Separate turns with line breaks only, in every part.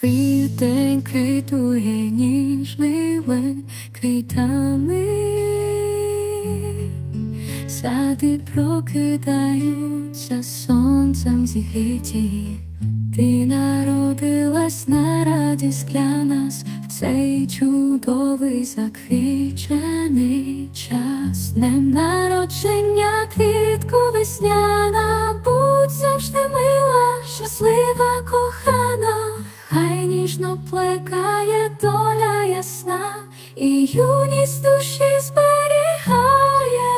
Квітень квітує ніжними квітами, сади прокидаються сонцем зігріті. Ти народилась на радість для нас в цей чудовий заквічений час. Днем народження квітко весняна, будь завжди мила, щаслива, кохана, ніжно плекає доля ясна, і юність душі зберігає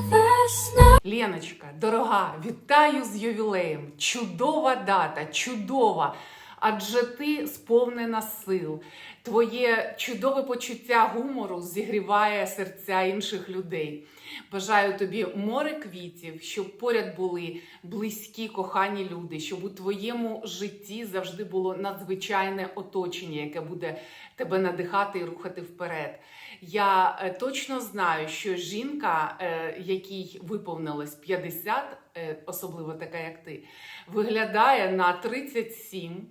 весна.
Леночка, дорога, вітаю з ювілеєм. Чудова дата, чудова. Адже ти сповнена сил. Твоє чудове почуття гумору зігріває серця інших людей. Бажаю тобі море квітів, щоб поряд були близькі, кохані люди, щоб у твоєму житті завжди було надзвичайне оточення, яке буде тебе надихати і рухати вперед. Я е, точно знаю, що жінка, е, якій виповнилось 50, е, особливо така, як ти, виглядає на 37,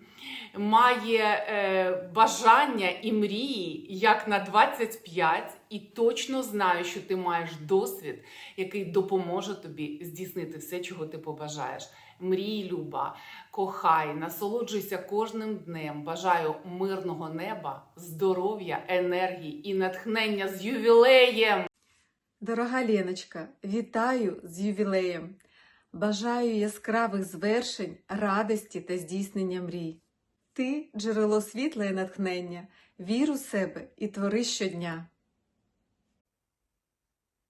має бажання і мрії як на 25, і точно знаю, що ти маєш досвід, який допоможе тобі здійснити все, чого ти побажаєш. Мрій, Люба, кохай, насолоджуйся кожним днем. Бажаю мирного неба, здоров'я, енергії і натхнення з ювілеєм.
Дорога Леночка, вітаю з ювілеєм. Бажаю яскравих звершень, радості та здійснення мрій. Ти джерело світла і натхнення, вір у себе і твори щодня.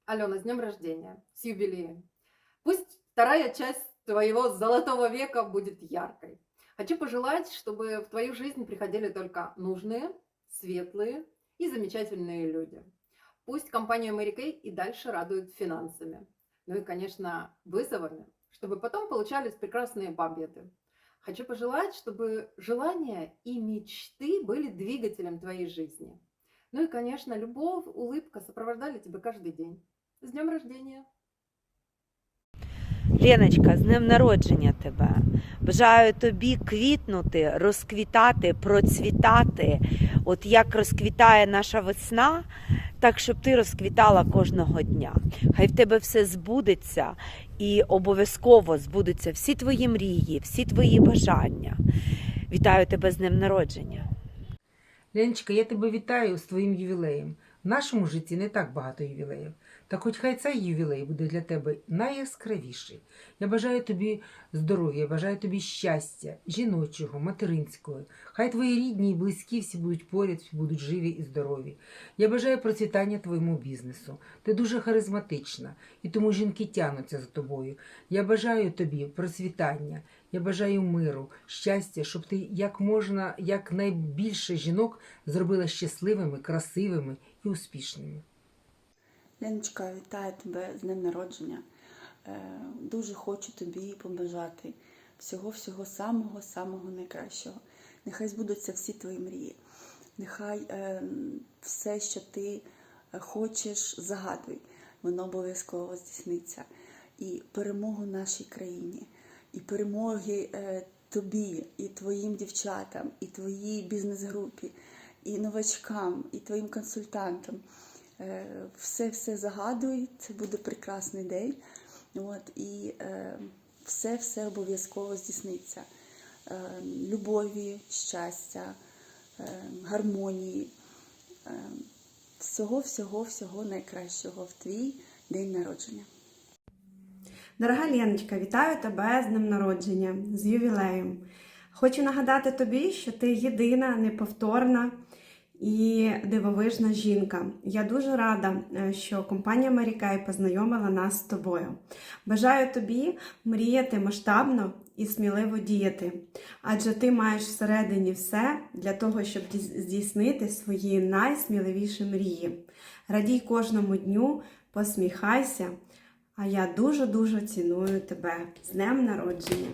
Алена, с днем рождения, с юбилеем. Пусть вторая часть твоего золотого века будет яркой. Хочу пожелать, чтобы в твою жизнь приходили только нужные, светлые и замечательные люди. Пусть компанию Mary Kay и дальше радует финансами. Ну и, конечно, вызовами, чтобы потом получались прекрасные победы. Хочу пожелать, чтобы желания и мечты были двигателем твоей жизни. Ну и, конечно, любовь, улыбка сопровождали тебя каждый день. С днем рождения!
Леночка, з днем народження тебе. Бажаю тобі квітнути, розквітати, процвітати. От як розквітає наша весна, так щоб ти розквітала кожного дня. Хай в тебе все збудеться і обов'язково збудуться всі твої мрії, всі твої бажання. Вітаю тебе з днем народження.
Леночка, я тебе вітаю з твоїм ювілеєм. В нашому житті не так багато ювілеїв. Та хоч хай цей ювілей буде для тебе найяскравіший. Я бажаю тобі здоров'я, я бажаю тобі щастя, жіночого, материнського. Хай твої рідні і близькі всі будуть поряд, всі будуть живі і здорові. Я бажаю процвітання твоєму бізнесу. Ти дуже харизматична, і тому жінки тянуться за тобою. Я бажаю тобі процвітання, я бажаю миру, щастя, щоб ти як можна, як найбільше жінок зробила щасливими, красивими і успішними.
Леночка, вітаю тебе з днем народження. Е, Дуже хочу тобі побажати всього-всього самого-самого найкращого. Нехай збудуться всі твої мрії. Нехай е, все, що ти хочеш, загадуй, воно обов'язково здійсниться. І перемогу нашій країні, і перемоги е, тобі, і твоїм дівчатам, і твоїй бізнес-групі, і новачкам, і твоїм консультантам. Е, все все загадуй, це буде прекрасний день. От, і е, все все обов'язково здійсниться. Е, любові, щастя, е, гармонії, е, всього, всього, всього найкращого в твій день народження.
Дорога Леночка, вітаю тебе з днем народження, з ювілеєм. Хочу нагадати тобі, що ти єдина, неповторна і дивовижна жінка. Я дуже рада, е, що компанія Марікай познайомила нас з тобою. Бажаю тобі мріяти масштабно і сміливо діяти, адже ти маєш всередині все для того, щоб здійснити свої найсміливіші мрії. Радій кожному дню, посміхайся. А я дуже-дуже ціную тебе з днем народження.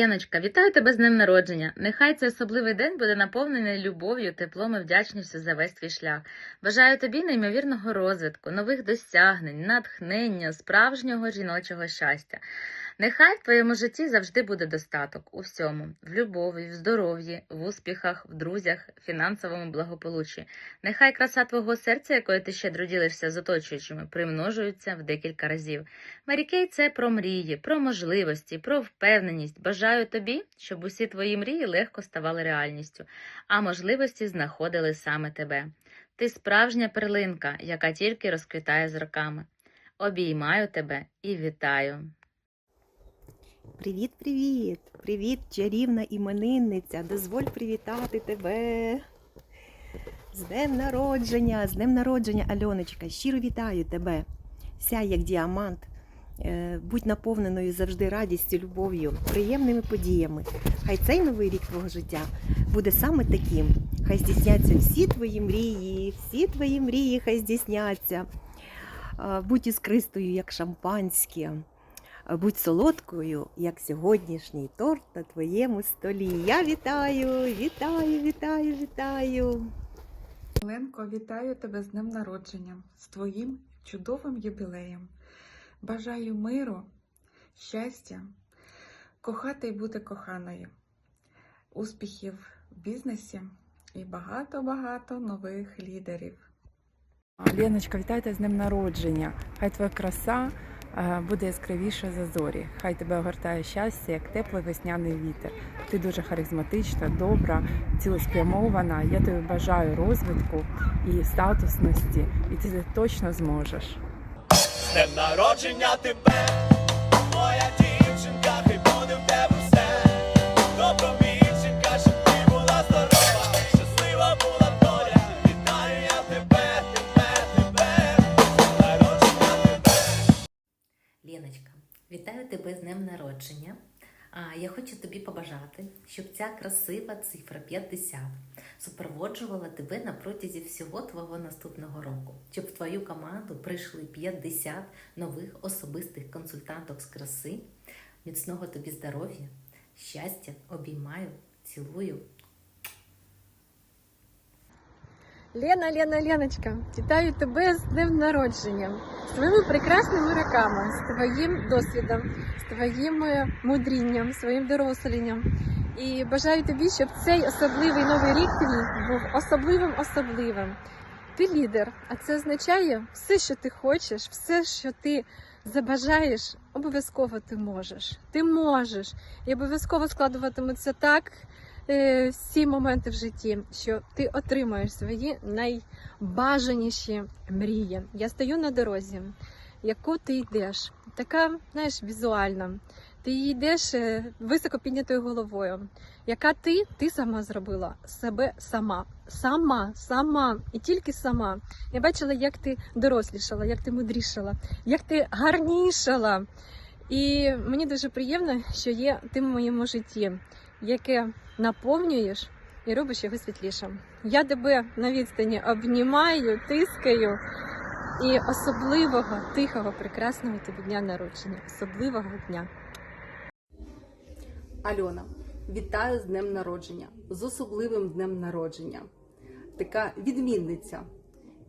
Яночка, вітаю тебе з днем народження. Нехай цей особливий день буде наповнений любов'ю, теплом і вдячністю за весь твій шлях. Бажаю тобі неймовірного розвитку, нових досягнень, натхнення, справжнього жіночого щастя. Нехай в твоєму житті завжди буде достаток у всьому: в любові, в здоров'ї, в успіхах, в друзях, фінансовому благополуччі. Нехай краса твого серця, якою ти щедро ділишся з оточуючими, примножується в декілька разів. Марікей це про мрії, про можливості, про впевненість. Бажаю тобі, щоб усі твої мрії легко ставали реальністю, а можливості знаходили саме тебе. Ти справжня перлинка, яка тільки розквітає з роками. Обіймаю тебе і вітаю.
Привіт, привіт! Привіт, чарівна іменинниця! Дозволь привітати тебе. З днем народження, з днем народження, Альоночка, щиро вітаю тебе. Сяй як діамант. Е, Будь наповненою завжди радістю, любов'ю, приємними подіями. Хай цей новий рік твого життя буде саме таким. Хай здійсняться всі твої мрії, всі твої мрії хай здійсняться. Е, Будь іскристою, як шампанське. Будь солодкою, як сьогоднішній торт на твоєму столі. Я вітаю, вітаю, вітаю, вітаю.
Оленко, вітаю тебе з днем народження, з твоїм чудовим юбілеєм. Бажаю миру, щастя, кохати і бути коханою, успіхів в бізнесі і багато-багато нових лідерів.
Леночка, вітаю тебе з днем народження. Хай твоя краса буде яскравіше за зорі. Хай тебе огортає щастя, як теплий весняний вітер. Ти дуже харизматична, добра, цілеспрямована. Я тобі бажаю розвитку і статусності, і ти точно зможеш.
З днем народження тебе, моя дівчинка, хай буде в тебе тебе з днем народження.
А я хочу тобі побажати, щоб ця красива цифра 50 супроводжувала тебе на протязі всього твого наступного року, щоб в твою команду прийшли 50 нових особистих консультанток з краси, міцного тобі здоров'я, щастя, обіймаю, цілую.
Лена, Лена, Леночка, вітаю тебе з днем народження, з твоїми прекрасними роками, з твоїм досвідом, з твоїм е, мудрінням, своїм дорослінням. І бажаю тобі, щоб цей особливий новий рік твій був особливим особливим. Ти лідер, а це означає все, що ти хочеш, все, що ти забажаєш, обов'язково ти можеш. Ти можеш. І обов'язково складуватиметься так всі моменти в житті, що ти отримаєш свої найбажаніші мрії. Я стою на дорозі, яку ти йдеш, така, знаєш, візуальна. Ти йдеш е, високо піднятою головою. Яка ти, ти сама зробила себе сама. Сама, сама і тільки сама. Я бачила, як ти дорослішала, як ти мудрішала, як ти гарнішала. І мені дуже приємно, що є ти в моєму житті, яке наповнюєш і робиш його світлішим. Я тебе на відстані обнімаю, тискаю. І особливого, тихого, прекрасного тобі дня народження, особливого дня.
Альона, вітаю з днем народження, з особливим днем народження. Така відмінниця.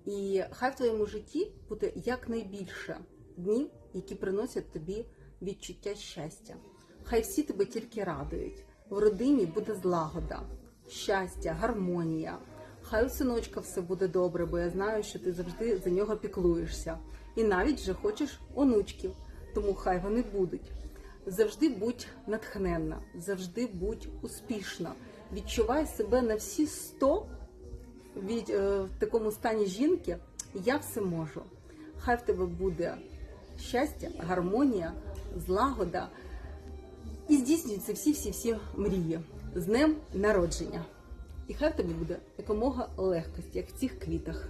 І хай в твоєму житті буде якнайбільше днів, які приносять тобі відчуття щастя. Хай всі тебе тільки радують. В родині буде злагода, щастя, гармонія. Хай у синочка все буде добре, бо я знаю, що ти завжди за нього піклуєшся. І навіть вже хочеш онучків, тому хай вони будуть. Завжди будь натхненна, завжди будь успішна. Відчувай себе на всі сто від е, в такому стані жінки. Я все можу. Хай в тебе буде щастя, гармонія, злагода і здійснюються всі всі всі мрії з днем народження. І хай тобі буде якомога легкості, як в цих квітах.